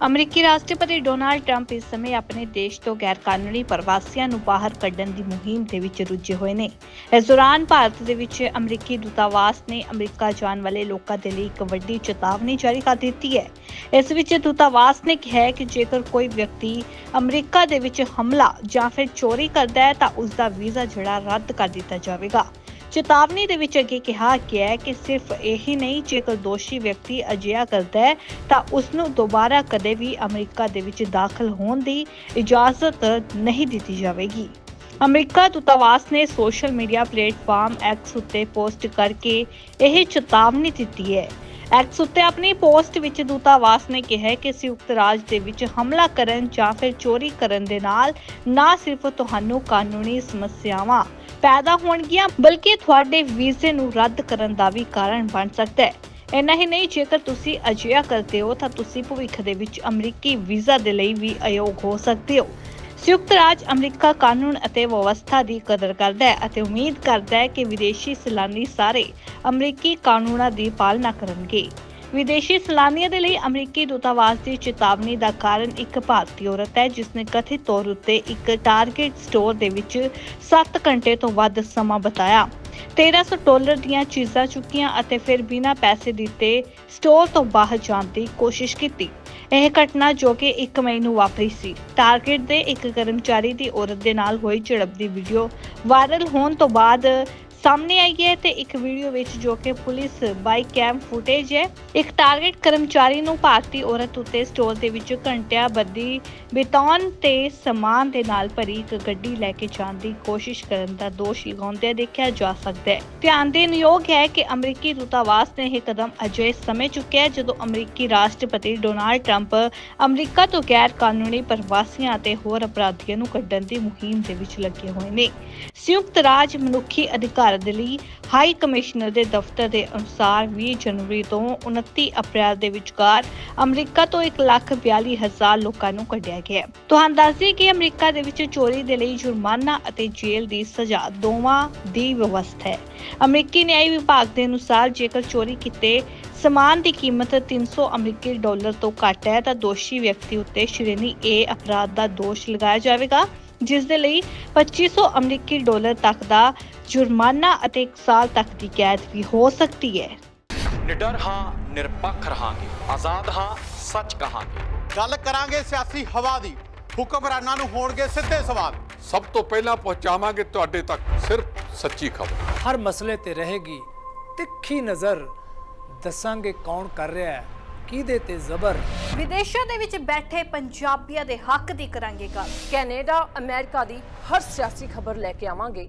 ਅਮਰੀਕੀ ਰਾਸ਼ਟਰਪਤੀ Donald Trump ਇਸ ਸਮੇਂ ਆਪਣੇ ਦੇਸ਼ ਤੋਂ ਗੈਰਕਾਨੂੰਨੀ ਪ੍ਰਵਾਸੀਆਂ ਨੂੰ ਬਾਹਰ ਕੱਢਣ ਦੀ ਮੁਹਿੰਮ ਦੇ ਵਿੱਚ ਰੁੱਝੇ ਹੋਏ ਨੇ। ਇਸ ਦੌਰਾਨ ਭਾਰਤ ਦੇ ਵਿੱਚ ਅਮਰੀਕੀ ਦੂਤਾਵਾਸ ਨੇ ਅਮਰੀਕਾ ਜਾਣ ਵਾਲੇ ਲੋਕਾਂ ਦੇ ਲਈ ਇੱਕ ਵੱਡੀ ਚੇਤਾਵਨੀ ਜਾਰੀ ਕਰ ਦਿੱਤੀ ਹੈ। ਇਸ ਵਿੱਚ ਦੂਤਾਵਾਸ ਨੇ ਕਿਹਾ ਹੈ ਕਿ ਜੇਕਰ ਕੋਈ ਵਿਅਕਤੀ ਅਮਰੀਕਾ ਦੇ ਵਿੱਚ ਹਮਲਾ ਜਾਂ ਫਿਰ ਚੋਰੀ ਕਰਦਾ ਹੈ ਤਾਂ ਉਸ ਦਾ ਵੀਜ਼ਾ ਜਿਹੜਾ ਰੱਦ ਕਰ ਦਿੱਤਾ ਜਾਵੇਗਾ। ਚੇਤਾਵਨੀ ਦੇ ਵਿੱਚ ਅੱਗੇ ਕਿਹਾ ਗਿਆ ਹੈ ਕਿ ਸਿਰਫ ਇਹੀ ਨਹੀਂ, ਜੇਕਰ ਦੋਸ਼ੀ ਵਿਅਕਤੀ ਅਜਿਹਾ ਕਰਦਾ ਹੈ, ਤਾਂ ਉਸ ਨੂੰ ਦੁਬਾਰਾ ਕਦੇ ਵੀ ਅਮਰੀਕਾ ਦੇ ਵਿੱਚ ਦਾਖਲ ਹੋਣ ਦੀ ਇਜਾਜ਼ਤ ਨਹੀਂ ਦਿੱਤੀ ਜਾਵੇਗੀ। ਅਮਰੀਕਾ ਦੂਤਾਵਾਸ ਨੇ ਸੋਸ਼ਲ ਮੀਡੀਆ ਪਲੇਟਫਾਰਮ ਐਕਸ ਉੱਤੇ ਪੋਸਟ ਕਰਕੇ ਇਹ ਚੇਤਾਵਨੀ ਦਿੱਤੀ ਹੈ ਐਕਸ ਉੱਤੇ ਆਪਣੀ ਪੋਸਟ ਵਿੱਚ ਦੂਤਾਵਾਸ ਨੇ ਕਿਹਾ ਕਿ ਸੰਯੁਕਤ ਰਾਜ ਦੇ ਵਿੱਚ ਹਮਲਾ ਕਰਨ ਜਾਂ ਫਿਰ ਚੋਰੀ ਕਰਨ ਦੇ ਨਾਲ ਨਾ ਸਿਰਫ ਤੁਹਾਨੂੰ ਕਾਨੂੰਨੀ ਸਮੱਸਿਆਵਾਂ ਪੈਦਾ ਹੋਣਗੀਆਂ, ਬਲਕਿ ਤੁਹਾਡੇ ਵੀਜ਼ੇ ਨੂੰ ਰੱਦ ਕਰਨ ਦਾ ਵੀ ਕਾਰਨ ਬਣ ਸਕਦਾ ਹੈ। ਇੰਨਾ ਹੀ ਨਹੀਂ, ਜੇਕਰ ਤੁਸੀਂ ਅਜਿਹਾ ਕਰਦੇ ਹੋ ਤਾਂ ਤੁਸੀਂ ਭਵਿੱਖ ਦੇ ਵਿੱਚ ਅਮਰੀਕੀ ਵੀਜ਼ਾ ਦੇ ਲਈ ਵੀ ਅਯੋਗ ਹੋ ਸਕਦੇ ਹੋ। ਸੰਯੁਕਤ ਰਾਜ ਅਮਰੀਕਾ ਕਾਨੂੰਨ ਅਤੇ ਵਿਵਸਥਾ ਦੀ ਕਦਰ ਕਰਦਾ ਹੈ ਅਤੇ ਉਮੀਦ ਕਰਦਾ ਹੈ ਕਿ ਵਿਦੇਸ਼ੀ ਸੈਲਾਨੀ ਸਾਰੇ ਅਮਰੀਕੀ ਕਾਨੂੰਨਾਂ ਦੀ ਪਾਲਣਾ ਕਰਨਗੇ। ਵਿਦੇਸ਼ੀ ਸੈਲਾਨੀਆਂ ਦੇ ਲਈ ਅਮਰੀਕੀ ਦੂਤਾਵਾਸ ਦੀ ਚੇਤਾਵਨੀ ਦਾ ਕਾਰਨ ਇੱਕ ਭਾਰਤੀ ਔਰਤ ਹੈ, ਜਿਸ ਨੇ ਕਥਿਤ ਤੌਰ ਉੱਤੇ ਇੱਕ ਟਾਰਗੇਟ ਸਟੋਰ ਦੇ ਵਿੱਚ 7 ਘੰਟੇ ਤੋਂ ਵੱਧ ਸਮਾਂ ਬਿਤਾਇਆ। 1300 ਡਾਲਰ ਦੀਆਂ ਚੀਜ਼ਾਂ ਚੁੱਕੀਆਂ ਅਤੇ ਫਿਰ ਬਿਨਾਂ ਪੈਸੇ ਦਿੱਤੇ ਸਟੋਰ ਤੋਂ ਬਾਹਰ ਜਾਣ ਦੀ ਕੋਸ਼ਿਸ਼ ਕੀਤੀ। ਇਹ ਘਟਨਾ ਜੋ ਕਿ 1 ਮਈ ਨੂੰ ਵਾਪਰੀ ਸੀ। ਟਾਰਗੇਟ ਦੇ ਇੱਕ ਕਰਮਚਾਰੀ ਦੀ ਔਰਤ ਦੇ ਨਾਲ ਹੋਈ ਝੜਪ ਦੀ ਵੀਡੀਓ ਵਾਇਰਲ ਹੋਣ ਤੋਂ ਬਾਅਦ ਸਾਹਮਣੇ ਆਈ ਹੈ ਤੇ ਇੱਕ ਵੀਡੀਓ ਵਿੱਚ ਜੋ ਕਿ ਪੁਲਿਸ ਬਾਈ ਕੈਮ ਫੁਟੇਜ ਹੈ, ਇੱਕ ਟਾਰਗੇਟ ਕਰਮਚਾਰੀ ਨੂੰ ਭਾਰਤੀ ਔਰਤ ਉੱਤੇ ਸਟੋਰ ਦੇ ਵਿੱਚ ਘੰਟਿਆਂ ਬੱਧੀ ਬਿਤਾਉਣ ਤੇ ਸਮਾਨ ਦੇ ਨਾਲ ਭਰੀ ਇੱਕ ਗੱਡੀ ਲੈ ਕੇ ਜਾਣ ਦੀ ਕੋਸ਼ਿਸ਼ ਕਰਨ ਦਾ ਦੋਸ਼ ਲਗਾਉਂਦੇ ਦੇਖਿਆ ਜਾ ਸਕਦਾ ਹੈ। ਧਿਆਨ ਦੇਣ ਯੋਗ ਹੈ ਕਿ ਅਮਰੀਕੀ ਦੂਤਾਵਾਸ ਨੇ ਇਹ ਕਦਮ ਅਜੇ ਸਮੇਂ ਚੁੱਕਿਆ ਹੈ ਜਦੋਂ ਅਮਰੀਕੀ ਰਾਸ਼ਟਰਪਤੀ ਡੋਨਾਲਡ ਟਰੰਪ ਅਮਰੀਕਾ ਤੋਂ ਗੈਰ ਕਾਨੂੰਨੀ ਪ੍ਰਵਾਸੀਆਂ ਅਤੇ ਹੋਰ ਅਪਰਾਧੀਆਂ ਨੂੰ ਕੱਢਣ ਦੀ ਮੁਹਿੰਮ ਦੇ ਵਿੱਚ ਲੱਗੇ ਹੋਏ ਨੇ। ਸੰਯੁਕਤ ਰਾਜ ਮਨੁੱਖੀ ਅਧਿਕਾਰ ਦੇ ਲਈ ਹਾਈ ਕਮਿਸ਼ਨਰ ਦੇ ਦਫ਼ਤਰ ਦੇ ਅਨੁਸਾਰ 20 ਜਨਵਰੀ ਤੋਂ 29 ਅਪ੍ਰੈਲ ਦੇ ਵਿਚਕਾਰ ਅਮਰੀਕਾ ਤੋਂ 1,42,000 ਲੋਕਾਂ ਨੂੰ ਕੱਢਿਆ ਗਿਆ ਹੈ। ਤੁਹਾਨੂੰ ਦੱਸ ਦਈਏ ਕਿ ਅਮਰੀਕਾ ਦੇ ਵਿੱਚ ਚੋਰੀ ਦੇ ਲਈ ਜੁਰਮਾਨਾ ਅਤੇ ਜੇਲ੍ਹ ਦੀ ਸਜ਼ਾ ਦੋਵਾਂ ਦੀ ਵਿਵਸਥਾ ਹੈ ਅਮਰੀਕੀ ਨਿਆਇ ਵਿਭਾਗ ਦੇ ਅਨੁਸਾਰ ਜੇਕਰ ਚੋਰੀ ਕੀਤੇ ਸਮਾਨ ਦੀ ਕੀਮਤ 300 ਅਮਰੀਕੀ ਡਾਲਰ ਤੋਂ ਘੱਟ ਹੈ ਤਾਂ ਦੋਸ਼ੀ ਵਿਅਕਤੀ ਉੱਤੇ ਸ਼੍ਰੇਣੀ A ਅਪਰਾਧ ਦਾ ਦੋਸ਼ ਲਗਾਇਆ ਜਾਵੇਗਾ ਜਿਸ ਦੇ ਲਈ 2500 ਅਮਰੀਕੀ ਡਾਲਰ ਤੱਕ ਦਾ ਜੁਰਮਾਨਾ ਅਤੇ 1 ਸਾਲ ਤੱਕ ਦੀ ਕੈਦ ਵੀ ਹੋ ਸਕਦੀ ਹੈ। ਨਿਡਰ ਹਾਂ ਨਿਰਪੱਖ ਰਹਾਂਗੇ। ਆਜ਼ਾਦ ਹਾਂ ਸੱਚ ਕਹਾਂਗੇ। ਗੱਲ ਕਰਾਂਗੇ ਸਿਆਸੀ ਹਵਾ ਦੀ। ਹੁਕਮਰਾਨਾਂ ਨੂੰ ਹੋਣਗੇ ਸਿੱਧੇ ਸਵਾਲ। ਸਭ ਤੋਂ ਪਹਿਲਾਂ ਪਹੁੰਚਾਵਾਂਗੇ ਤੁਹਾਡੇ ਤੱਕ ਸਿਰਫ ਸੱਚੀ ਖਬਰ। ਹਰ ਮਸਲੇ ਤੇ ਰਹੇਗੀ ਤਿੱਖੀ ਨਜ਼ਰ। ਦੱਸਾਂਗੇ ਕੌਣ ਕਰ ਰਿਹਾ ਹੈ ਕਿਹਦੇ ਤੇ ਜ਼ਬਰ। ਵਿਦੇਸ਼ਾਂ ਦੇ ਵਿੱਚ ਬੈਠੇ ਪੰਜਾਬੀਆਂ ਦੇ ਹੱਕ ਦੀ ਕਰਾਂਗੇ ਗੱਲ। ਕੈਨੇਡਾ ਅਮਰੀਕਾ ਦੀ ਹਰ ਸਿਆਸੀ ਖਬਰ ਲੈ ਕੇ ਆਵਾਂਗੇ।